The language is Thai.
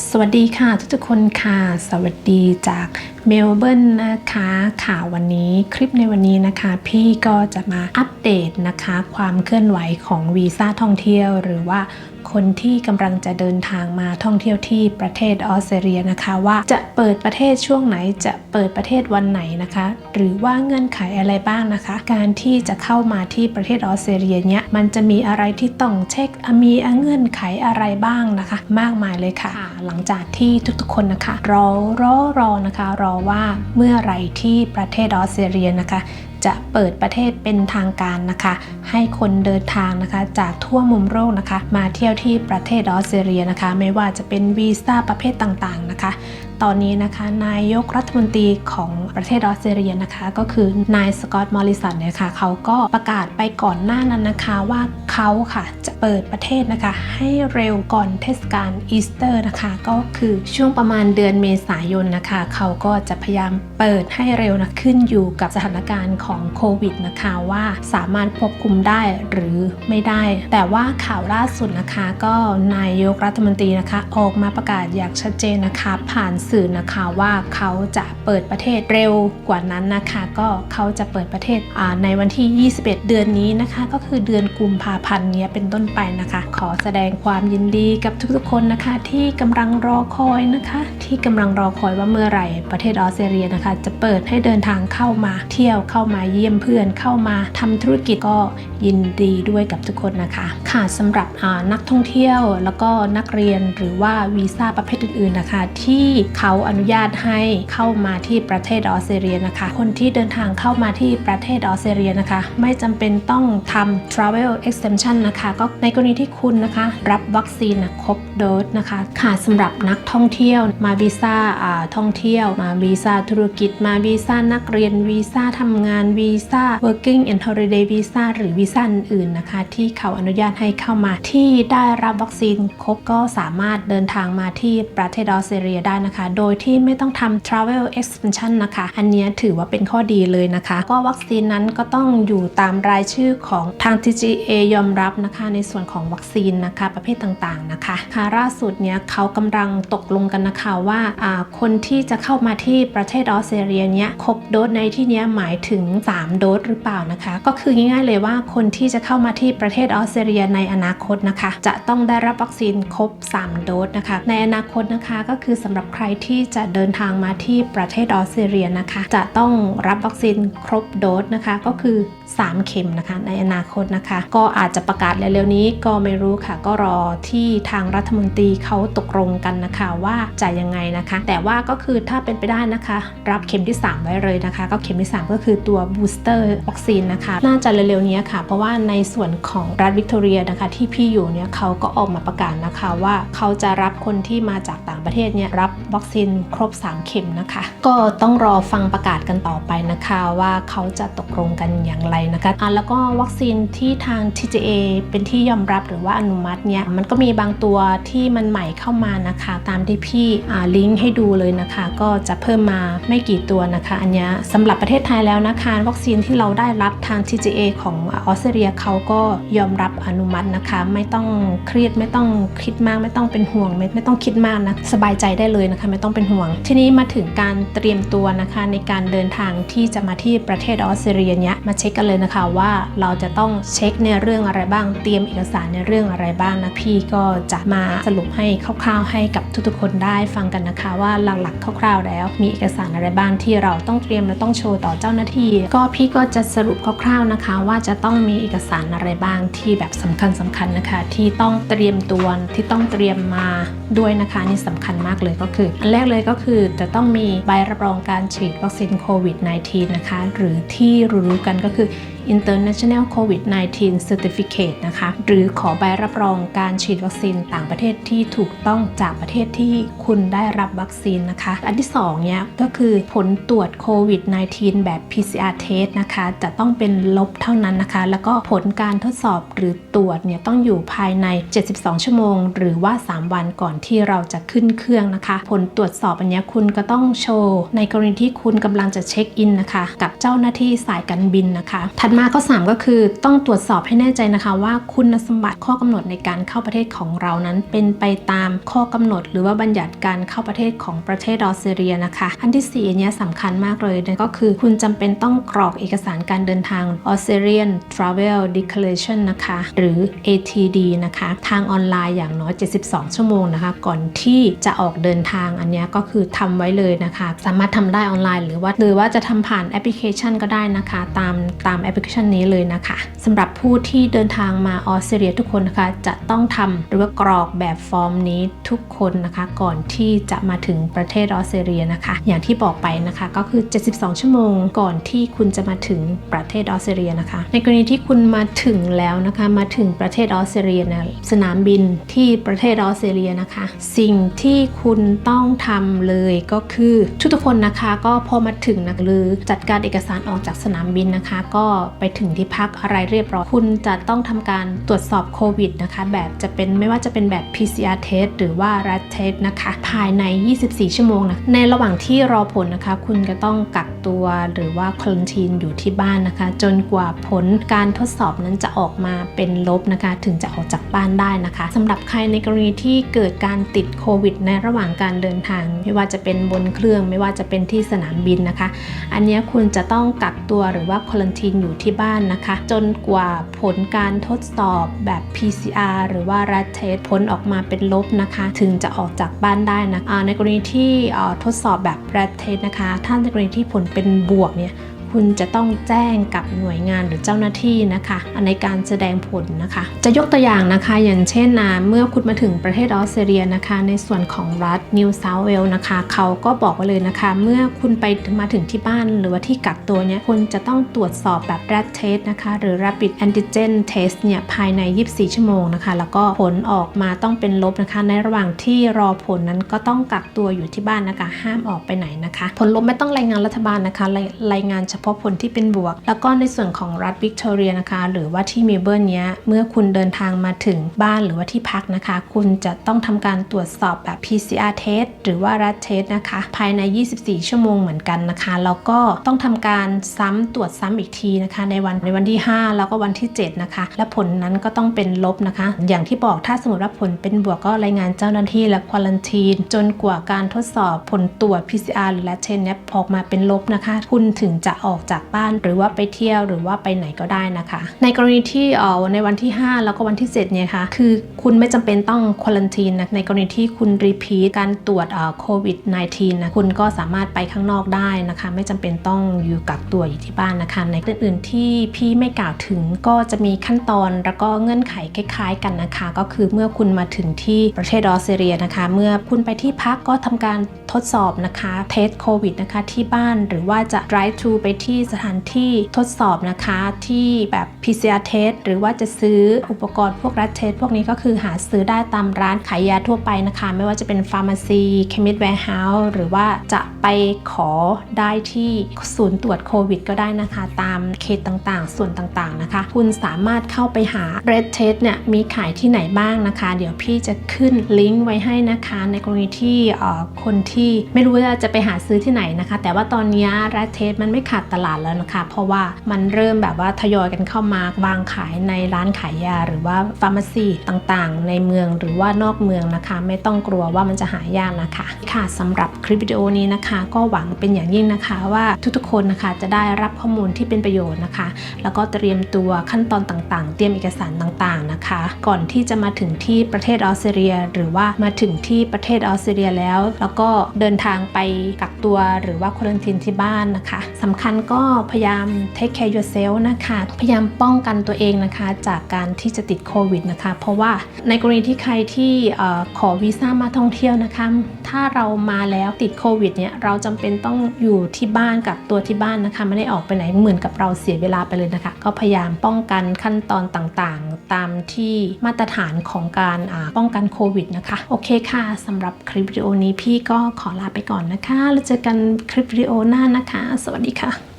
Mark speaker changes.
Speaker 1: สวัสดีค่ะทุกๆคนค่ะ สวัสดีจากเมลเบิร์นนะคะค่ะวันนี้คลิปในวันนี้นะคะ พี่ก็จะมาอัปเดตนะคะ ความเคลื่อนไหวของวีซ่าท่องเที่ยว หรือว่า คนที่กำลังจะเดินทางมาท่องเที่ยวที่ประเทศออสเตรเลียนะคะว่าจะเปิดประเทศช่วงไหนจะเปิดประเทศวันไหนนะคะ หรือว่าเงื่อนไขอะไรบ้างนะคะ การที่จะเข้ามาที่ประเทศออสเตรเลียเนี้ยมันจะมีอะไรที่ต้องเช็คมีเงื่อนไขอะไรบ้างนะคะ มากมายเลยค่ะ หลังจากที่ทุกๆคนนะคะ รอรอรอนะคะ รอว่าเมื่อไหรที่ประเทศออสเตรเลียนะคะ จะเปิดประเทศเป็นทางการนะคะ ให้คนเดินทางนะคะ จากทั่วมุมโลกนะคะ มาเที่ยวที่ประเทศออสเตรเลียนะคะ ไม่ว่าจะเป็นวีซ่าประเภทต่างๆนะคะ ตอนนี้นะคะ นายกรัฐมนตรีของประเทศออสเตรเลียนะคะ ก็คือนายสกอตต์มอริสันเนี่ยค่ะเขาก็ประกาศไปก่อนหน้านั้นนะคะว่าเขาค่ะจะเปิดประเทศนะคะ ให้เร็วก่อนเทศกาลอีสเตอร์นะคะ ก็คือช่วงประมาณเดือนเมษายนนะคะ เขาก็จะพยายามเปิดให้เร็วนะขึ้นอยู่กับสถานการณ์ของโควิดนะคะว่าสามารถควบคุมได้หรือไม่ได้ แต่ว่าข่าวล่าสุดนะคะ ก็นายกรัฐมนตรีนะคะ ออกมาประกาศอย่างชัดเจนนะคะ ผ่านสื่อนะคะว่าเขาจะเปิดประเทศเร็วกว่านั้นนะคะ ก็เขาจะเปิดประเทศในวันที่ 21 เดือนนี้นะคะ ก็คือเดือนกุมภาพันธ์นี้เป็นต้นไปนะคะ ขอแสดงความยินดีกับทุกๆคนนะคะ ที่กำลังรอคอยนะคะ ที่กำลังรอคอยว่าเมื่อไหร่ประเทศออสเตรเลียนะคะ จะเปิดให้เดินทางเข้ามาเที่ยวเข้ามาเยี่ยมเพื่อนเข้ามาทำธุรกิจก็ยินดีด้วยกับทุกคนนะคะ ค่ะสำหรับนักท่องเที่ยวแล้วก็นักเรียนหรือว่าวีซ่าประเภทอื่นๆนะคะ ที่เขาอนุญาตให้เข้ามาที่ประเทศออสเตรเลียนะคะ คนที่เดินทางเข้ามาที่ประเทศออสเตรเลียนะคะ ไม่จำเป็นต้องทำ travel exemption นะคะ ก็ในกรณีที่คุณนะคะ รับวัคซีนครบโดสนะคะค่ะสำหรับนักท่องเที่ยวมาวีซ่าอ่าท่องเที่ยว มาวีซ่าธุรกิจ มาวีซ่านักเรียนวีซ่าทำงานวีซ่า working and holiday visa หรือวีซ่าอื่นๆนะคะ ที่เขาอนุญาตให้เข้ามาที่ได้รับวัคซีนครบก็สามารถเดินทางมาที่ประเทศออสเตรเลียได้นะคะโดยที่ไม่ต้องทำ travel extension นะคะ อันนี้ถือว่าเป็นข้อดีเลยนะคะ ก็วัคซีนนั้นก็ต้องอยู่ตามรายชื่อของทาง TGA ยอมรับนะคะในส่วนของวัคซีนนะคะประเภทต่างๆนะคะค่ะล่าสุดเนี้ยเขากำลังตกลงกันนะคะว่าอ่าคนที่จะเข้ามาที่ประเทศออสเตรเลียเนี้ยครบโดสในที่เนี้ยหมายถึง 3 โดสหรือเปล่านะคะ ก็คือง่ายๆเลยว่าคนที่จะเข้ามาที่ประเทศออสเตรเลียในอนาคตนะคะ จะต้องได้รับวัคซีนครบ 3 โดสนะคะ ในอนาคตนะคะก็คือสำหรับใครที่จะเดินทางมาที่ประเทศออสเตรเลียนะคะ จะต้องรับวัคซีนครบโดสนะคะ ก็คือ 3 เข็มนะคะในอนาคตนะคะ ก็อาจจะประกาศเร็วๆนี้ก็ไม่รู้ค่ะ ก็รอที่ทางรัฐมนตรีเขาตกลงกันนะคะว่าจะยังไงนะคะ แต่ว่าก็คือถ้าเป็นไปได้นะคะ รับเข็มที่ 3 ไว้เลยนะคะ ก็เข็มที่ 3 ก็คือตัวบูสเตอร์วัคซีนนะคะ น่าจะเร็วๆนี้ค่ะ เพราะว่าในส่วนของรัฐวิกตอเรียนะคะ ที่พี่อยู่เนี่ยเขาก็ออกมาประกาศนะคะว่าเขาจะรับคนที่มาจากต่างประเทศเนี่ยรับวัคคซีนครบ 3 เข็มนะคะ ก็ต้องรอฟังประกาศกันต่อไปนะคะว่าเขาจะตกลงกันอย่างไรนะคะอะแล้วก็วัคซีนที่ทาง TGA เป็นที่ยอมรับหรือว่าอนุมัติเนี่ยมันก็มีบางตัวที่มันใหม่เข้ามานะคะ ตามที่พี่อ่าลิงก์ให้ดูเลยนะคะ ก็จะเพิ่มมาไม่กี่ตัวนะคะ อันนี้สำหรับประเทศไทยแล้วนะคะ วัคซีนที่เราได้รับทาง TGA ของออสเตรเลียเขาก็ยอมรับอนุมัตินะคะ ไม่ต้องเครียดไม่ต้องคิดมากไม่ต้องเป็นห่วงไม่ไม่ต้องคิดมากนะสบายใจได้เลยนะคะไม่ต้องเป็นห่วง ทีนี้มาถึงการเตรียมตัวนะคะในการเดินทางที่จะมาที่ประเทศออสเตรเลียเนี้ยมาเช็คกันเลยนะคะว่าเราจะต้องเช็คในเรื่องอะไรบ้าง เตรียมเอกสารในเรื่องอะไรบ้างนะพี่ก็จะมาสรุปให้คร่าวๆ ให้กับทุกๆคนได้ฟังกันนะคะ ว่าหลักๆคร่าวๆ แล้ว มีเอกสารอะไรบ้างที่เราต้องเตรียมและต้องโชว์ต่อเจ้าหน้าที่ ก็พี่ก็จะสรุปคร่าวๆนะคะ ว่าจะต้องมีเอกสารอะไรบ้างที่แบบสำคัญสำคัญนะคะ ที่ต้องเตรียมตัวที่ต้องเตรียมมาด้วยนะคะนี่สำคัญมากเลยก็คืออันแรกเลยก็คือจะต้องมีใบรับรองการฉีดวัคซีนโควิด -19 นะคะ หรือที่รู้กันก็คือ International COVID-19 Certificate นะคะ หรือขอใบรับรองการฉีดวัคซีนต่างประเทศที่ถูกต้องจากประเทศที่คุณได้รับวัคซีนนะคะ อันที่2เนี่ยก็คือผลตรวจโควิด -19 แบบ PCR test นะคะ จะต้องเป็นลบเท่านั้นนะคะ แล้วก็ผลการทดสอบหรือตรวจเนี่ยต้องอยู่ภายใน 72 ชั่วโมง หรือว่า 3 วันก่อนที่เราจะขึ้นเครื่องนะคะ ผลตรวจสอบอันเนี้ยคุณก็ต้องโชว์ ในกรณีที่คุณกำลังจะเช็คอินนะคะ กับเจ้าหน้าที่สายการบินนะคะทันดมา ข้อ 3 ก็คือต้องตรวจสอบให้แน่ใจนะคะว่าคุณสมบัติข้อกำหนดในการเข้าประเทศของเรานั้น เป็นไปตามข้อกำหนด หรือว่าบัญญัติการเข้าประเทศของประเทศออสเตรเลียนะคะ อันที่4อันเนี้ยสำคัญมากเลยก็คือคุณจำเป็นต้องกรอกเอกสารการเดินทาง Australian Travel Declaration นะคะ หรือ ATD นะคะ ทางออนไลน์อย่างน้อย 72 ชั่วโมงนะคะ ก่อนที่จะออกเดินทางอันนี้ก็คือทำไว้เลยนะคะ สามารถทำได้ออนไลน์ หรือว่าหรือว่าจะทำผ่านแอปพลิเคชันก็ได้นะคะ ตามตามแอปพลิเคชันนี้เลยนะคะสำหรับผู้ที่เดินทางมาออสเตรเลียทุกคนนะคะ จะต้องทำหรือว่ากรอกแบบฟอร์มนี้ทุกคนนะคะ ก่อนที่จะมาถึงประเทศออสเตรเลียนะคะ อย่างที่บอกไปนะคะก็คือ 72 ชั่วโมงก่อนที่คุณจะมาถึงประเทศออสเตรเลียนะคะ ในกรณีที่คุณมาถึงแล้วนะคะมาถึงประเทศออสเตรเลียนะสนามบินที่ประเทศออสเตรเลียนะคะ สิ่งที่คุณต้องทำเลยก็คือทุกๆคนนะคะก็พอมาถึงนะหรือจัดการเอกสารออกจากสนามบินนะคะ ก็ไปถึงที่พักอะไรเรียบร้อย คุณจะต้องทำการตรวจสอบโควิดนะคะ แบบจะเป็นไม่ว่าจะเป็นแบบ PCR test หรือว่า RAT test นะคะ ภายใน 24 ชั่วโมงนะ ในระหว่างที่รอผลนะคะ คุณก็ต้องกักตัวหรือว่าควอนตีนอยู่ที่บ้านนะคะ จนกว่าผลการทดสอบนั้นจะออกมาเป็นลบนะคะ ถึงจะออกจากบ้านได้นะคะสำหรับใครในกรณีที่เกิดการติดโควิด ในระหว่างการเดินทาง ไม่ว่าจะเป็นบนเครื่อง ไม่ว่าจะเป็นที่สนามบินนะคะ อันนี้คุณจะต้องกักตัวหรือว่าควอนตีนอยู่ที่บ้านนะคะ จนกว่าผลการทดสอบแบบ PCR หรือว่า RAT test ผลออกมาเป็นลบนะคะ ถึงจะออกจากบ้านได้นะในกรณีที่ทดสอบแบบ RAT test นะคะ ถ้าในกรณีที่ผลเป็นบวกเนี่ย คุณจะต้องแจ้งกับหน่วยงานหรือเจ้าหน้าที่นะคะในการแสดงผลนะคะ จะยกตัวอย่างนะคะอย่างเช่นนะเมื่อคุณมาถึงประเทศออสเตรเลียนะคะ ในส่วนของรัฐนิวเซาท์เวลนะคะ เขาก็บอกไว้เลยนะคะ เมื่อคุณไปมาถึงที่บ้านหรือว่าที่กักตัวเนี่ยคุณจะต้องตรวจสอบแบบ RAT test นะคะ หรือ Rapid Antigen Test เนี่ยภายใน 24 ชั่วโมงนะคะ แล้วก็ผลออกมาต้องเป็นลบนะคะ ในระหว่างที่รอผลนั้นก็ต้องกักตัวอยู่ที่บ้านนะคะ ห้ามออกไปไหนนะคะ ผลลบไม่ต้องรายงานรัฐบาลนะคะรายรายงานเฉพาะผลที่เป็นบวก แล้วก็ในส่วนของรัฐวิกตอเรียนะคะ หรือว่าที่เมลเบิร์นเนี้ยเมื่อคุณเดินทางมาถึงบ้านหรือว่าที่พักนะคะ คุณจะต้องทำการตรวจสอบแบบ PCR test หรือว่า RAT test นะคะ ภายใน 24 ชั่วโมงเหมือนกันนะคะแล้วก็ต้องทำการซ้ำตรวจซ้ำอีกทีนะคะ ในวันในวันที่ 5 แล้วก็วันที่ 7 นะคะ และผลนั้นก็ต้องเป็นลบนะคะ อย่างที่บอกถ้าสมมติว่าผลเป็นบวกก็รายงานเจ้าหน้าที่และควอลันทีน จนกว่าการทดสอบผลตรวจ PCR หรือ RAT test เนี่ยออกมาเป็นลบนะคะ คุณถึงจะออกอกจากบ้านหรือว่าไปเที่ยวหรือว่าไปไหนก็ได้นะคะ ในกรณีที่เอ่อในวันที่ 5 แล้วก็วันที่ 7 เนี่ยค่ะคือคุณไม่จำเป็นต้องควอลันทีนนะในกรณีที่คุณรีพีทการตรวจโควิด -19 นะคุณก็สามารถไปข้างนอกได้นะคะ ไม่จำเป็นต้องอยู่กักตัวอยู่ที่บ้านนะคะ ในอื่นๆที่พี่ไม่กล่าวถึงก็จะมีขั้นตอนแล้วก็เงื่อนไขคล้ายๆ กันนะคะ ก็คือเมื่อคุณมาถึงที่ประเทศออสเตรเลียนะคะ เมื่อคุณไปที่พักก็ทำการ ทดสอบนะคะเทสโควิดนะคะที่บ้านหรือว่าจะ drive to ไปที่สถานที่ทดสอบนะคะที่แบบ PCR test หรือว่าจะซื้ออุปกรณ์พวก RAT test พวกนี้ก็คือหาซื้อได้ตามร้านขายยาทั่วไปนะคะ ไม่ว่าจะเป็นฟาร์มาซีเคมิ s แวร์เฮาส์หรือว่าจะไปขอได้ที่ศูนย์ตรวจโควิด ก็ได้นะคะ ตามเขตต่างๆ ส่วนต่างๆนะคะ คุณสามารถเข้าไปหา RAT test เนี่ยมีขายที่ไหนบ้างนะคะ เดี๋ยวพี่จะขึ้นลิงก์ไว้ให้นะคะ ในกรณีที่อ่อคนที่ไม่รู้ว่าจะไปหาซื้อที่ไหนนะคะ แต่ว่าตอนนี้ RAT test มันไม่ขาดตลาดแล้วนะคะ เพราะว่ามันเริ่มแบบว่าทยอยกันเข้ามาวางขายในร้านขายยา หรือว่าฟาร์มาซีต่างๆ ในเมืองหรือว่านอกเมืองนะคะ ไม่ต้องกลัวว่ามันจะหายากนะคะค่ะสำหรับคลิปวิดีโอนี้นะคะ ก็หวังเป็นอย่างยิ่งนะคะว่าทุกๆคนนะคะจะได้รับข้อมูลที่เป็นประโยชน์นะคะ แล้วก็เตรียมตัวขั้นตอนต่างๆ เตรียมเอกสารต่างๆนะคะ ก่อนที่จะมาถึงที่ประเทศออสเตรเลีย หรือว่ามาถึงที่ประเทศออสเตรเลียแล้ว แล้วก็เดินทางไปกักตัวหรือว่าควอลันทีนที่บ้านนะคะสำคัญก็พยายาม take care yourself นะคะ พยายามป้องกันตัวเองนะคะ จากการที่จะติดโควิดนะคะ เพราะว่าในกรณีที่ใครที่ขอวีซ่ามาท่องเที่ยวนะคะ ถ้าเรามาแล้วติดโควิดเนี่ยเราจำเป็นต้องอยู่ที่บ้านกับตัวที่บ้านนะคะ ไม่ได้ออกไปไหนเหมือนกับเราเสียเวลาไปเลยนะคะ ก็พยายามป้องกันขั้นตอนต่างๆ ตามที่มาตรฐานของการป้องกันโควิดนะคะ โอเคค่ะสำหรับคลิปวิดีโอนี้พี่ก็ขอลาไปก่อนนะคะ แล้วเจอกันคลิปวิดีโอหน้านะคะ สวัสดีค่ะ